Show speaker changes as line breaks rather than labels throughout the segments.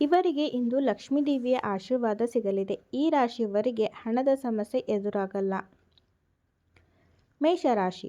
ಇವರಿಗೆ ಇಂದು ಲಕ್ಷ್ಮೀದೇವಿಯ ಆಶೀರ್ವಾದ ಸಿಗಲಿದೆ. ಈ ರಾಶಿಯವರಿಗೆ ಹಣದ ಸಮಸ್ಯೆ ಎದುರಾಗಲ್ಲ. ಮೇಷರಾಶಿ.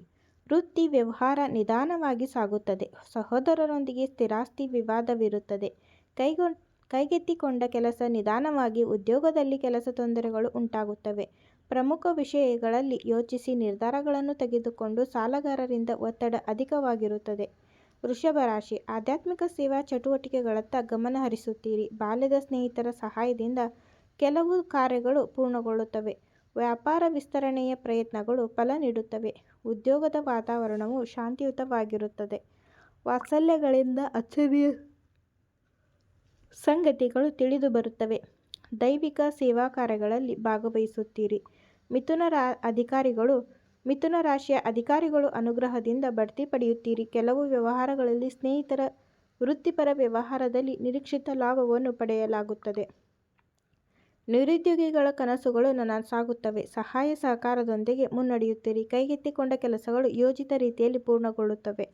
ವೃತ್ತಿ ವ್ಯವಹಾರ ನಿಧಾನವಾಗಿ ಸಾಗುತ್ತದೆ. ಸಹೋದರರೊಂದಿಗೆ ಸ್ಥಿರಾಸ್ತಿ ವಿವಾದವಿರುತ್ತದೆ. ಕೈಗೊ, ಕೈಗೆತ್ತಿಕೊಂಡ ಕೆಲಸ ನಿಧಾನವಾಗಿ ಉದ್ಯೋಗದಲ್ಲಿ ಕೆಲಸ ತೊಂದರೆಗಳು ಉಂಟಾಗುತ್ತವೆ. ಪ್ರಮುಖ ವಿಷಯಗಳಲ್ಲಿ ಯೋಚಿಸಿ ನಿರ್ಧಾರಗಳನ್ನು ತೆಗೆದುಕೊಂಡು ಸಾಲಗಾರರಿಂದ ಒತ್ತಡ ಅಧಿಕವಾಗಿರುತ್ತದೆ. ವೃಷಭ ರಾಶಿ. ಆಧ್ಯಾತ್ಮಿಕ ಸೇವಾ ಚಟುವಟಿಕೆಗಳತ್ತ ಗಮನ ಹರಿಸುತ್ತೀರಿ. ಬಾಲ್ಯದ ಸ್ನೇಹಿತರ ಸಹಾಯದಿಂದ ಕೆಲವು ಕಾರ್ಯಗಳು ಪೂರ್ಣಗೊಳ್ಳುತ್ತವೆ. ವ್ಯಾಪಾರ ವಿಸ್ತರಣೆಯ ಪ್ರಯತ್ನಗಳು ಫಲ ನೀಡುತ್ತವೆ. ಉದ್ಯೋಗದ ವಾತಾವರಣವು ಶಾಂತಿಯುತವಾಗಿರುತ್ತದೆ. ವಾತ್ಸಲ್ಯಗಳಿಂದ ಅಚ್ಚರಿಯ ಸಂಗತಿಗಳು ತಿಳಿದು ಬರುತ್ತವೆ. ದೈವಿಕ ಸೇವಾ ಕಾರ್ಯಗಳಲ್ಲಿ ಭಾಗವಹಿಸುತ್ತೀರಿ. ಮಿಥುನ ರಾ ಅಧಿಕಾರಿಗಳು ಮಿಥುನ ರಾಶಿಯ ಅಧಿಕಾರಿಗಳು ಅನುಗ್ರಹದಿಂದ ಬಡ್ತಿ ಪಡೆಯುತ್ತೀರಿ. ಕೆಲವು ವ್ಯವಹಾರಗಳಲ್ಲಿ ಸ್ನೇಹಿತರ ವೃತ್ತಿಪರ ವ್ಯವಹಾರದಲ್ಲಿ ನಿರೀಕ್ಷಿತ ಲಾಭವನ್ನು ಪಡೆಯಲಾಗುತ್ತದೆ. ನಿರುದ್ಯೋಗಿಗಳ ಕನಸುಗಳು ನನಸಾಗುತ್ತವೆ ಸಹಾಯ ಸಹಕಾರದೊಂದಿಗೆ ಮುನ್ನಡೆಯುತ್ತೀರಿ. ಕೈಗೆತ್ತಿಕೊಂಡ ಕೆಲಸಗಳು ಯೋಜಿತ ರೀತಿಯಲ್ಲಿ ಪೂರ್ಣಗೊಳ್ಳುತ್ತವೆ.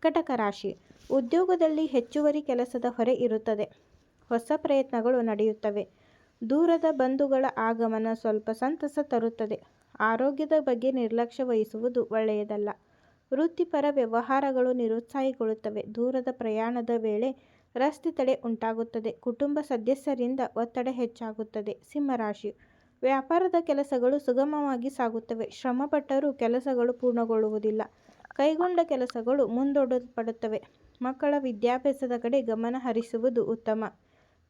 ಕಟಕ ರಾಶಿ. ಉದ್ಯೋಗದಲ್ಲಿ ಹೆಚ್ಚುವರಿ ಕೆಲಸದ ಹೊರೆ ಇರುತ್ತದೆ. ಹೊಸ ಪ್ರಯತ್ನಗಳು ನಡೆಯುತ್ತವೆ. ದೂರದ ಬಂಧುಗಳ ಆಗಮನ ಸ್ವಲ್ಪ ಸಂತಸ ತರುತ್ತದೆ. ಆರೋಗ್ಯದ ಬಗ್ಗೆ ನಿರ್ಲಕ್ಷ್ಯ ವಹಿಸುವುದು ಒಳ್ಳೆಯದಲ್ಲ. ವೃತ್ತಿಪರ ವ್ಯವಹಾರಗಳು ನಿರುತ್ಸಾಹಿಗೊಳ್ಳುತ್ತವೆ. ದೂರದ ಪ್ರಯಾಣದ ವೇಳೆ ರಸ್ತೆ ತಡೆ ಉಂಟಾಗುತ್ತದೆ. ಕುಟುಂಬ ಸದಸ್ಯರಿಂದ ಒತ್ತಡ ಹೆಚ್ಚಾಗುತ್ತದೆ. ಸಿಂಹರಾಶಿ. ವ್ಯಾಪಾರದ ಕೆಲಸಗಳು ಸುಗಮವಾಗಿ ಸಾಗುತ್ತವೆ. ಶ್ರಮಪಟ್ಟರೂ ಕೆಲಸಗಳು ಪೂರ್ಣಗೊಳ್ಳುವುದಿಲ್ಲ. ಕೈಗೊಂಡ ಕೆಲಸಗಳು ಮುಂದೂಡಲ್ಪಡುತ್ತವೆ ಮಕ್ಕಳ ವಿದ್ಯಾಭ್ಯಾಸದ ಕಡೆ ಗಮನ ಹರಿಸುವುದು ಉತ್ತಮ.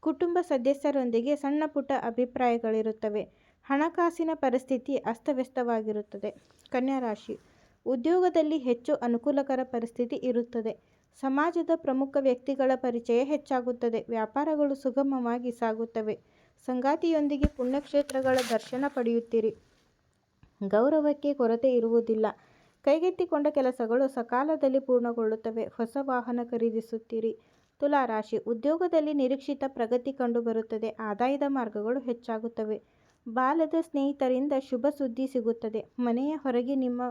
ಕುಟುಂಬ ಸದಸ್ಯರೊಂದಿಗೆ ಸಣ್ಣಪುಟ್ಟ ಅಭಿಪ್ರಾಯಗಳಿರುತ್ತವೆ. ಹಣಕಾಸಿನ ಪರಿಸ್ಥಿತಿ ಅಸ್ತವ್ಯಸ್ತವಾಗಿರುತ್ತದೆ. ಕನ್ಯಾ ರಾಶಿ. ಉದ್ಯೋಗದಲ್ಲಿ ಹೆಚ್ಚು ಅನುಕೂಲಕರ ಪರಿಸ್ಥಿತಿ ಇರುತ್ತದೆ. ಸಮಾಜದ ಪ್ರಮುಖ ವ್ಯಕ್ತಿಗಳ ಪರಿಚಯ ಹೆಚ್ಚಾಗುತ್ತದೆ. ವ್ಯಾಪಾರಗಳು ಸುಗಮವಾಗಿ ಸಾಗುತ್ತವೆ. ಸಂಗಾತಿಯೊಂದಿಗೆ ಪುಣ್ಯಕ್ಷೇತ್ರಗಳ ದರ್ಶನ ಪಡೆಯುತ್ತೀರಿ. ಗೌರವಕ್ಕೆ ಕೊರತೆ ಇರುವುದಿಲ್ಲ. ಕೈಗೆತ್ತಿಕೊಂಡ ಕೆಲಸಗಳು ಸಕಾಲದಲ್ಲಿ ಪೂರ್ಣಗೊಳ್ಳುತ್ತವೆ. ಹೊಸ ವಾಹನ ಖರೀದಿಸುತ್ತೀರಿ. ತುಲಾ ರಾಶಿ. ಉದ್ಯೋಗದಲ್ಲಿ ನಿರೀಕ್ಷಿತ ಪ್ರಗತಿ ಕಂಡುಬರುತ್ತದೆ. ಆದಾಯದ ಮಾರ್ಗಗಳು ಹೆಚ್ಚಾಗುತ್ತವೆ. ಬಾಲ್ಯದ ಸ್ನೇಹಿತರಿಂದ ಶುಭ ಸುದ್ದಿ ಸಿಗುತ್ತದೆ. ಮನೆಯ ಹೊರಗೆ ನಿಮ್ಮ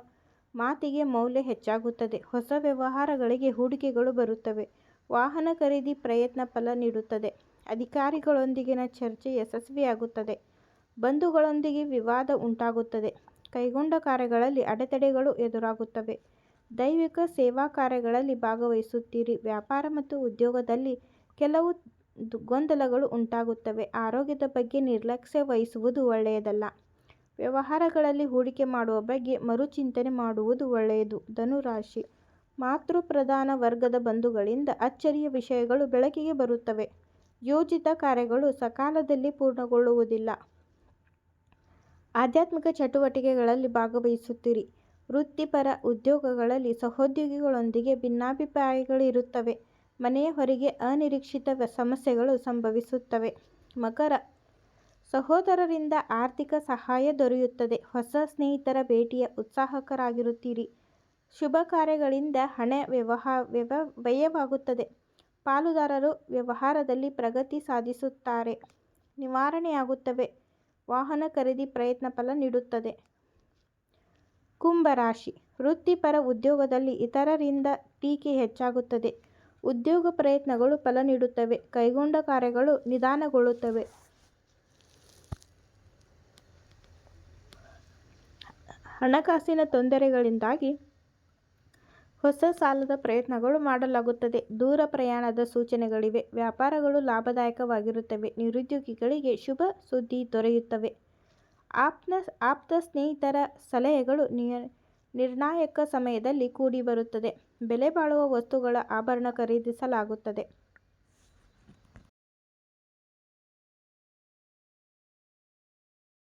ಮಾತಿಗೆ ಮೌಲ್ಯ ಹೆಚ್ಚಾಗುತ್ತದೆ. ಹೊಸ ವ್ಯವಹಾರಗಳಿಗೆ ಹೂಡಿಕೆಗಳು ಬರುತ್ತವೆ. ವಾಹನ ಖರೀದಿ ಪ್ರಯತ್ನ ಫಲ ನೀಡುತ್ತದೆ. ಅಧಿಕಾರಿಗಳೊಂದಿಗಿನ ಚರ್ಚೆ ಯಶಸ್ವಿಯಾಗುತ್ತದೆ. ಬಂಧುಗಳೊಂದಿಗೆ ವಿವಾದ ಉಂಟಾಗುತ್ತದೆ. ಕೈಗೊಂಡ ಕಾರ್ಯಗಳಲ್ಲಿ ಅಡೆತಡೆಗಳು ಎದುರಾಗುತ್ತವೆ. ದೈವಿಕ ಸೇವಾ ಕಾರ್ಯಗಳಲ್ಲಿ ಭಾಗವಹಿಸುತ್ತೀರಿ. ವ್ಯಾಪಾರ ಮತ್ತು ಉದ್ಯೋಗದಲ್ಲಿ ಕೆಲವು ಗೊಂದಲಗಳು ಉಂಟಾಗುತ್ತವೆ. ಆರೋಗ್ಯದ ಬಗ್ಗೆ ನಿರ್ಲಕ್ಷ್ಯ ವಹಿಸುವುದು ಒಳ್ಳೆಯದಲ್ಲ. ವ್ಯವಹಾರಗಳಲ್ಲಿ ಹೂಡಿಕೆ ಮಾಡುವ ಬಗ್ಗೆ ಮರುಚಿಂತನೆ ಮಾಡುವುದು ಒಳ್ಳೆಯದು. ಧನುರಾಶಿ. ಮಾತೃ ಪ್ರಧಾನ ವರ್ಗದ ಬಂಧುಗಳಿಂದ ಅಚ್ಚರಿಯ ವಿಷಯಗಳು ಬೆಳಕಿಗೆ ಬರುತ್ತವೆ. ಯೋಜಿತ ಕಾರ್ಯಗಳು ಸಕಾಲದಲ್ಲಿ ಪೂರ್ಣಗೊಳ್ಳುವುದಿಲ್ಲ. ಆಧ್ಯಾತ್ಮಿಕ ಚಟುವಟಿಕೆಗಳಲ್ಲಿ ಭಾಗವಹಿಸುತ್ತೀರಿ. ವೃತ್ತಿಪರ ಉದ್ಯೋಗಗಳಲ್ಲಿ ಸಹೋದ್ಯೋಗಿಗಳೊಂದಿಗೆ ಭಿನ್ನಾಭಿಪ್ರಾಯಗಳಿರುತ್ತವೆ. ಮನೆಯ ಹೊರಗೆ ಅನಿರೀಕ್ಷಿತ ಸಮಸ್ಯೆಗಳು ಸಂಭವಿಸುತ್ತವೆ. ಮಕರ ಸಹೋದರರಿಂದ ಆರ್ಥಿಕ ಸಹಾಯ ದೊರೆಯುತ್ತದೆ. ಹೊಸ ಸ್ನೇಹಿತರ ಭೇಟಿಯ ಉತ್ಸಾಹಕರಾಗಿರುತ್ತೀರಿ. ಶುಭ ಕಾರ್ಯಗಳಿಂದ ಹಣ ವ್ಯವಹಾ ವ್ಯವ ವ್ಯಯವಾಗುತ್ತದೆ. ಪಾಲುದಾರರು ವ್ಯವಹಾರದಲ್ಲಿ ಪ್ರಗತಿ ಸಾಧಿಸುತ್ತಾರೆ. ನಿವಾರಣೆಯಾಗುತ್ತವೆ. ವಾಹನ ಖರೀದಿ ಪ್ರಯತ್ನ ಫಲ ನೀಡುತ್ತದೆ. ಕುಂಭರಾಶಿ ವೃತ್ತಿಪರ ಉದ್ಯೋಗದಲ್ಲಿ ಇತರರಿಂದ ಟೀಕೆ ಹೆಚ್ಚಾಗುತ್ತದೆ. ಉದ್ಯೋಗ ಪ್ರಯತ್ನಗಳು ಫಲ ನೀಡುತ್ತವೆ. ಕೈಗೊಂಡ ಕಾರ್ಯಗಳು ನಿಧಾನಗೊಳ್ಳುತ್ತವೆ. ಹಣಕಾಸಿನ ತೊಂದರೆಗಳಿಂದಾಗಿ ಹೊಸ ಸಾಲದ ಪ್ರಯತ್ನಗಳು ಮಾಡಲಾಗುತ್ತದೆ. ದೂರ ಪ್ರಯಾಣದ ಸೂಚನೆಗಳಿವೆ. ವ್ಯಾಪಾರಗಳು ಲಾಭದಾಯಕವಾಗಿರುತ್ತವೆ. ನಿರುದ್ಯೋಗಿಗಳಿಗೆ ಶುಭ ಸುದ್ದಿ ದೊರೆಯುತ್ತವೆ. ಆಪ್ನ, ಆಪ್ತ ಸ್ನೇಹಿತರ ಸಲಹೆಗಳು ನಿರ್ಣಾಯಕ ಸಮಯದಲ್ಲಿ ಕೂಡಿಬರುತ್ತದೆ. ಬೆಲೆಬಾಳುವ ಬೆಲೆ ವಸ್ತುಗಳ ಆಭರಣ ಖರೀದಿಸಲಾಗುತ್ತದೆ.